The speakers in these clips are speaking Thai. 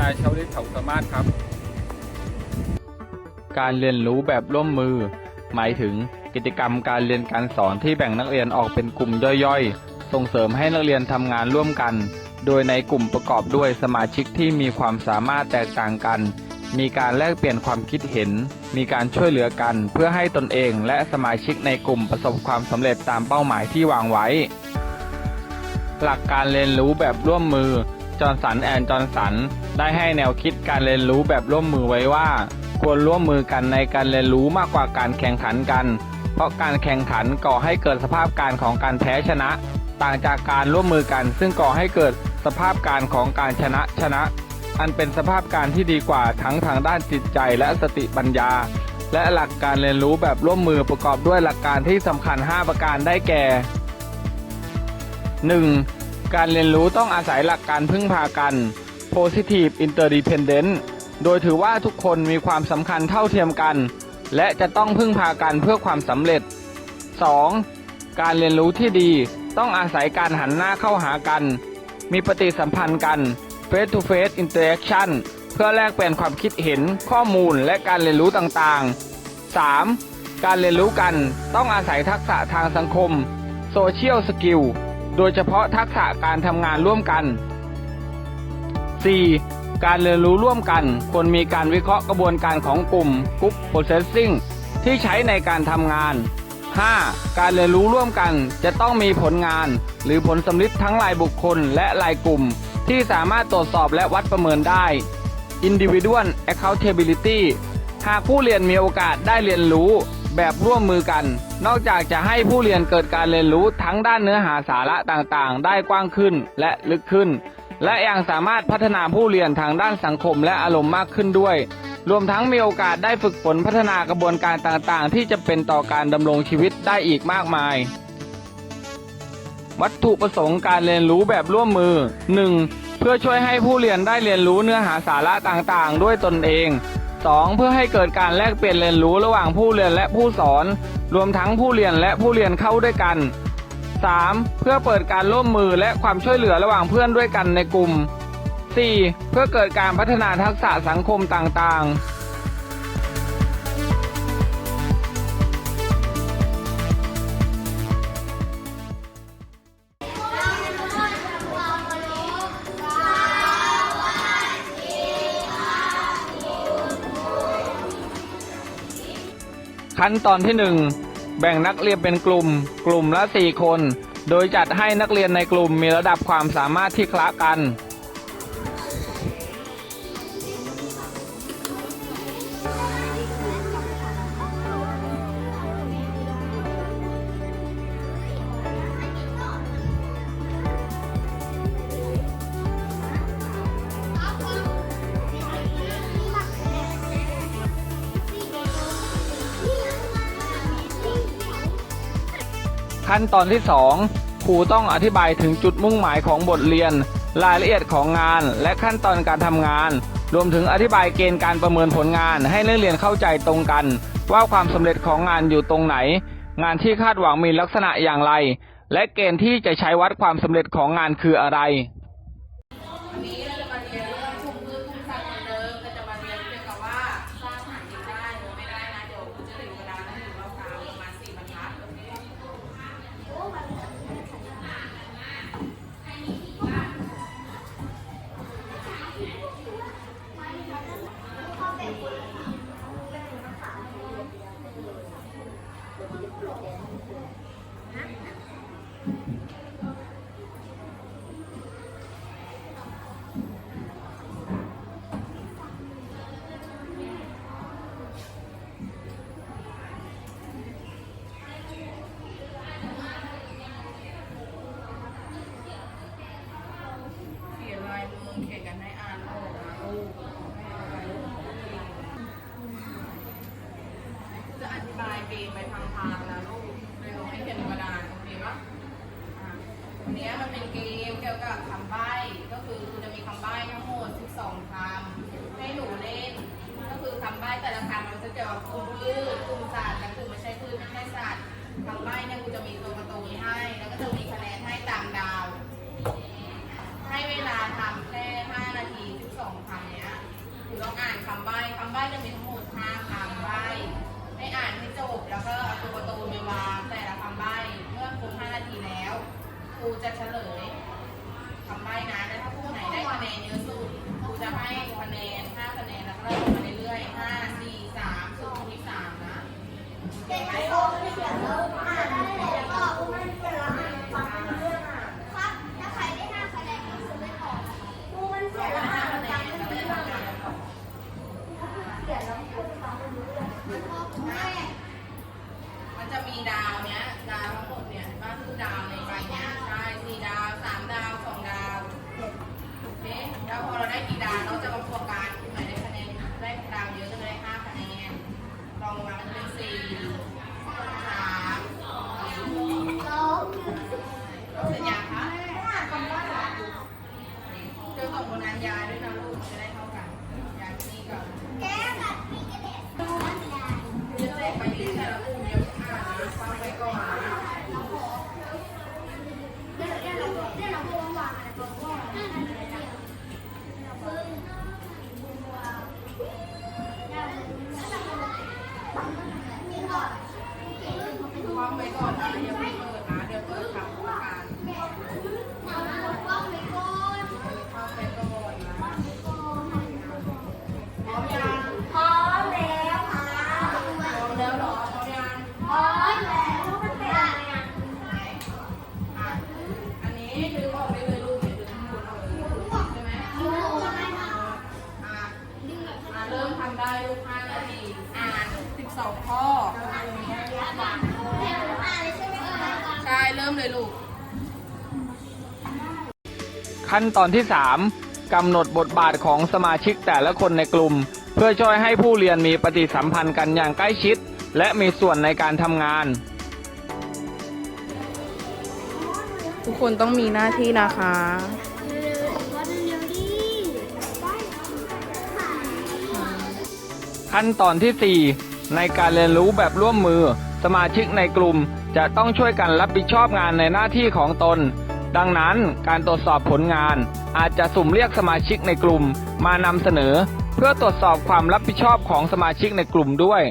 นายชาวลิตเถาสามารถครับ การเรียนรู้แบบร่วมมือ หมายถึงกิจกรรมการเรียนการสอนที่แบ่งนักเรียนออกเป็นกลุ่มย่อยๆ ส่งเสริมให้นักเรียนทำงานร่วมกัน โดยในกลุ่มประกอบด้วยสมาชิกที่มีความสามารถแตกต่างกัน มีการแลกเปลี่ยนความคิดเห็น มีการช่วยเหลือกันเพื่อให้ตนเองและสมาชิกในกลุ่มประสบความสำเร็จตามเป้าหมายที่วางไว้ หลักการเรียนรู้แบบร่วมมือ จอห์สันแอนจอห์สันได้ให้แนวคิดการเรียนรู้แบบร่วมมือไว้ว่า ควรร่วมมือกันในการเรียนรู้มากกว่าการแข่งขันกัน เพราะการแข่งขันก่อให้เกิดสภาพการของการแพ้ชนะ ต่างจากการร่วมมือกัน ซึ่งก่อให้เกิดสภาพการของการชนะชนะ อันเป็นสภาพการที่ดีกว่าทั้งทางด้านจิตใจและสติปัญญา และหลักการเรียนรู้แบบร่วมมือประกอบด้วยหลักการที่สำคัญ 5 ประการได้แก่ 1. การเรียนรู้ต้องอาศัยหลักการพึ่งพากัน positive interdependence โดยถือว่าทุกคนมีความสำคัญเท่าเทียมกัน และจะต้องพึ่งพากันเพื่อความสำเร็จ 2. การเรียนรู้ที่ดีต้องอาศัยการหันหน้าเข้าหากัน มีปฏิสัมพันธ์กัน face to face interaction เพื่อแลกเปลี่ยนความคิดเห็นข้อมูลและการเรียนรู้ต่างๆ 3. การเรียนรู้กันต้องอาศัยทักษะทางสังคม social skill โดยเฉพาะทักษะการทำงานร่วมกัน 4. การเรียนรู้ร่วมกันควรมีการวิเคราะห์กระบวนการของกลุ่ม Group Processing ที่ใช้ในการทำงาน 5. การเรียนรู้ร่วมกันจะต้องมีผลงาน หรือผลสำลิดทั้งรายบุคคลและรายกลุ่ม ที่สามารถตรวจสอบและวัดประเมินได้ Individual Accountability หากผู้เรียนมีโอกาสได้เรียนรู้ แบบร่วมมือกัน นอกจากจะให้ผู้เรียนเกิดการเรียนรู้ทั้งด้านเนื้อหาสาระต่างๆ ได้กว้างขึ้นและลึกขึ้น และยังสามารถพัฒนาผู้เรียนทางด้านสังคมและอารมณ์มากขึ้นด้วย รวมทั้งมีโอกาสได้ฝึกฝนพัฒนากระบวนการต่างๆ ที่จะเป็นต่อการดำรงชีวิตได้อีกมากมายวัตถุประสงค์การเรียนรู้แบบร่วมมือ 1. เพื่อช่วยให้ผู้เรียนได้เรียนรู้เนื้อหาสาระต่างๆ ด้วยตนเอง 2. เพื่อให้เกิดการแลกเปลี่ยนเรียนรู้ระหว่างผู้เรียนและผู้สอน รวมทั้งผู้เรียนและผู้เรียนเข้าด้วยกัน 3. เพื่อเปิดการร่วมมือและความช่วยเหลือระหว่างเพื่อนด้วยกันในกลุ่ม 4. เพื่อเกิดการพัฒนาทักษะสังคมต่างๆ ขั้นตอนที่ 1 แบ่งนักเรียนเป็นกลุ่ม กลุ่มละ 4 คน โดยจัดให้นักเรียนในกลุ่มมีระดับความสามารถที่คละกัน ขั้นตอนที่ 2 ครูต้องอธิบายถึงจุดมุ่งหมายของบทเรียน รายละเอียดของงาน และขั้นตอนการทำงาน รวมถึงอธิบายเกณฑ์การประเมินผลงาน ให้นักเรียนเข้าใจตรงกัน ว่าความสำเร็จของงานอยู่ตรงไหน งานที่คาดหวังมีลักษณะอย่างไร และเกณฑ์ที่จะใช้วัดความสำเร็จของงานคืออะไร เกมไปทางทางนะลูกเดี๋ยวให้เขียนกระดานโอเคปะอะวันนี้มันเป็นเกมเกี่ยวกับคำใบ้ก็คือจะมีคำใบ้ทั้งหมด 12คำให้หนูเล่น ก็คือคำใบ้แต่ละคำมันจะเกี่ยวกับกลุ่มพืชกลุ่มสัตว์และกลุ่มไม่ใช่พืชไม่ใช่สัตว์คำใบ้เนี่ยกูจะมีตัวการ์ตูนให้ แล้วก็จะมีคะแนนให้ตามดาว ให้เวลาทำแค่ 5 นาที 12คำเนี้ยคุณต้องอ่านคำใบ้คำใบ้จะมีทั้งหมด5คำใบ้ให้อ่านให้จบ ริ่มทำได้ลูก5นาทีอ่าน12 ข้อ ใช่เริ่มเลยลูก ขั้นตอนที่ 3กำหนดบทบาทของสมาชิกแต่ละคนในกลุ่ม เพื่อช่วยให้ผู้เรียนมีปฏิสัมพันธ์กันอย่างใกล้ชิด และมีส่วนในการทำงาน ทุกคนต้องมีหน้าที่นะคะ ขั้นตอนที่ 4 ในการเรียนรู้แบบร่วมมือ สมาชิกในกลุ่มจะต้องช่วยกันรับผิดชอบงานในหน้าที่ของตน ดังนั้นการตรวจสอบผลงาน อาจจะสุ่มเรียกสมาชิกในกลุ่มมานำเสนอ เพื่อตรวจสอบความรับผิดชอบของสมาชิกในกลุ่มด้วย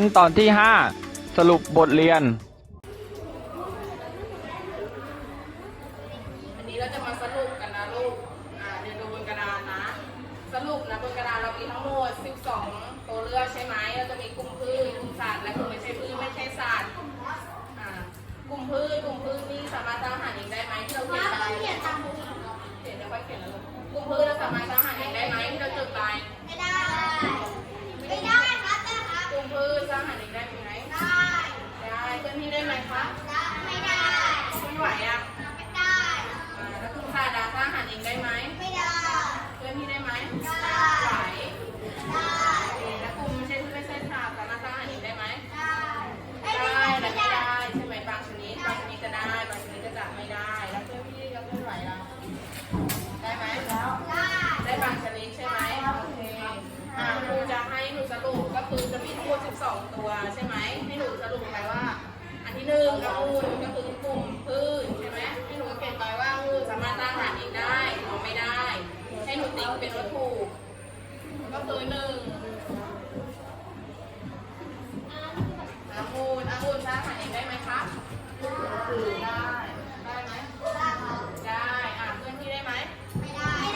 ขั้นตอนที่ 5 สรุปบทเรียนอันนี้เราจะมาสรุปกันนะลูก อ่าเรียนดูบนกระดานนะ สรุปนะบนกระดานเรามีทั้งหมด 12 ตัวเลือกใช่ไหม เราจะมีกลุ่มพืช กลุ่มสัตว์ และกลุ่มไม่ใช่พืชไม่ใช่สัตว์ อ่ากลุ่มพืช กลุ่มพืชนี่สามารถสร้างอาหารเองได้ไหมที่เราเขียนไปเขียนเดี๋ยวค่อยเขียนแล้วลูกกลุ่มพืชเราสามารถสร้างอาหารเองได้ไหมที่เราจดไปกลุ่มพืชสร้างอาหารเองได้ไหมได้เคลื่อนที่ได้ไหมคะไม่ไหวอะอ่าแล้วกลุ่มสัตว์อะสร้างอาหารเองได้ไหม เคลื่อนที่ได้ไหมไหวโอเคแล้วกลุ่มไม่ใช่พืชไม่ใช่สัตว์สามารถสร้างอาหารเองได้ไหม ได้และไม่ได้ใช่ไหมบางชนิดบางชนิดจะได้บางชนิดก็จะไม่ได้ แล้วเคลื่อนที่แล้วเคลื่อนไหวเราได้ไหมได้บางชนิดใช่ไหมโอเคอ่าครูจะให้หนูสรุปก็คือจะมีทั้งหมด 12 ตัวใช่ไหมให้หนูสรุปไปว่า อันที่ หนึ่งองุ่นก็คือกลุ่มพืชใช่ไหมให้หนูเขียนไปว่าองุ่นสามารถสร้างอาหารเองได้หรือไม่ได้ ให้หนูติ๊กเป็นวัตถุก็คือหนึ่งนองุ่นสร้างอาหารเองได้ไหมคะได้ ได้ไหมได้ อะเคลื่อนที่ได้ไหม ไม่ได้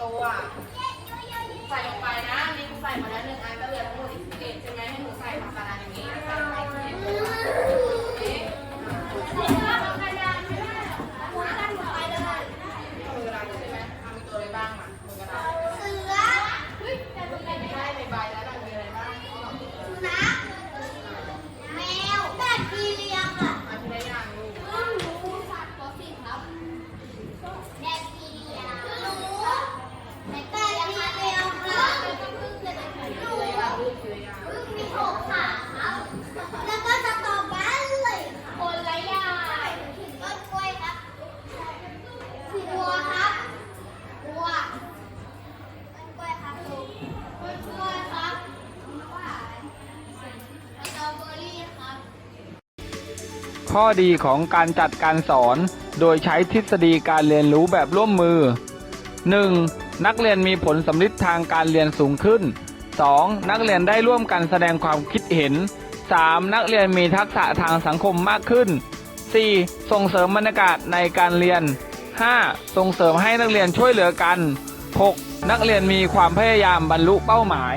ตัว ใส่ลงไปนะนี่ใส่มาแล้วหนึ่งอันก็เลยทั้งหมดอีกสิบเอ็ดใช่ไหมให้หนูใส่ทำกระดานอย่างนี้ใส่ไปสิบเอ็ดนี่มือกระดานใช่ไหมเอามีตัวอะไรบ้างอะมือกระดานเฮ้ยแต่มือกระดานไม่ได้ในใบแล้วเรามีอะไรบ้างที่เรามีมาที่ได้ยังลูก คืออะไรบ้างลูกคืออะไรบ้าง แล้วก็สตรอเบอรี่คนละอย่างต้นกล้วยครับบัวครับบัวต้นกล้วยครับลูกต้นกล้วยครับสตรอเบอรี่ครับ ข้อดีของการจัดการสอน โดยใช้ทฤษฎีการเรียนรู้แบบร่วมมือ 1. นักเรียนมีผลสำลิดทางการเรียนสูงขึ้น 2. นักเรียนได้ร่วมกันแสดงความคิดเห็น 3. นักเรียนมีทักษะทางสังคมมากขึ้น 4. ส่งเสริมบรรยากาศในการเรียน 5. ส่งเสริมให้นักเรียนช่วยเหลือกัน 6. นักเรียนมีความพยายามบรรลุเป้าหมาย